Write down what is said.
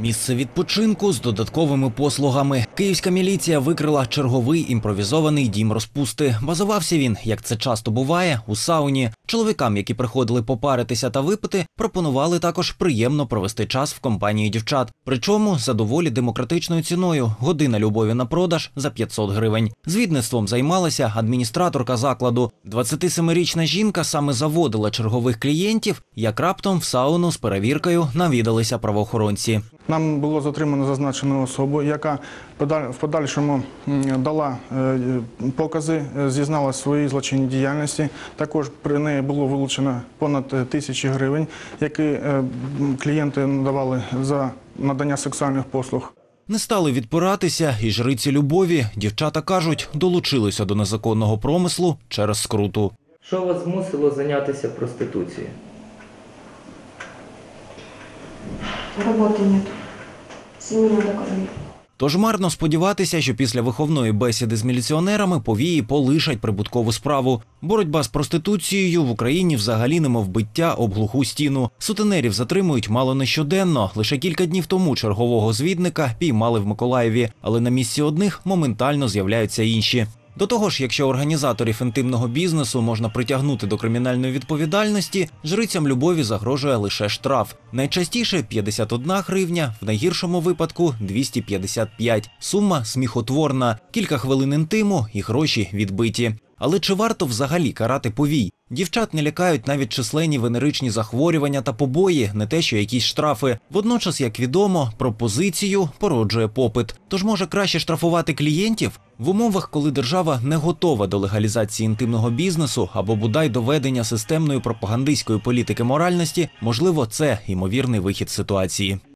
Місце відпочинку з додатковими послугами. Київська міліція викрила черговий імпровізований дім розпусти. Базувався він, як це часто буває, у сауні. Чоловікам, які приходили попаритися та випити, пропонували також приємно провести час в компанії дівчат. Причому за доволі демократичною ціною. Година любові на продаж за 500 гривень. Звідництвом займалася адміністраторка закладу. 27-річна жінка саме заводила чергових клієнтів, як раптом в сауну з перевіркою навідалися правоохоронці. Нам було затримано зазначену особу, яка подаль- в подальшому дала е, покази, е, зізналась в своїй злочинній діяльності. Також при неї було вилучено понад е, тисячі гривень, які клієнти надавали за надання сексуальних послуг. Не стали відпиратися, і жриці любові, дівчата кажуть, долучилися до незаконного промислу через скруту. Що вас змусило зайнятися проституцією? Работы нет. Семьи надо кормить. Тож марно сподіватися, що після виховної бесіди з міліціонерами повії полишать прибуткову справу. Боротьба з проституцією в Україні взагалі немов биття об глуху стіну. Сутенерів затримують мало не щоденно. Лише кілька днів тому чергового звідника піймали в Миколаєві, але на місці одних моментально з'являються інші. До того ж, якщо організаторів інтимного бізнесу можна притягнути до кримінальної відповідальності, жрицям любові загрожує лише штраф. Найчастіше 51 гривня, в найгіршому випадку 255. Сума сміхотворна, кілька хвилин інтиму і гроші відбиті. Але чи варто взагалі карати повій? Дівчат не лякають навіть численні венеричні захворювання та побої, не те, що якісь штрафи. Водночас, як відомо, пропозицію породжує попит. Тож може краще штрафувати клієнтів в умовах, коли держава не готова до легалізації інтимного бізнесу або бодай доведення системної пропагандистської політики моральності, можливо, це ймовірний вихід з ситуації.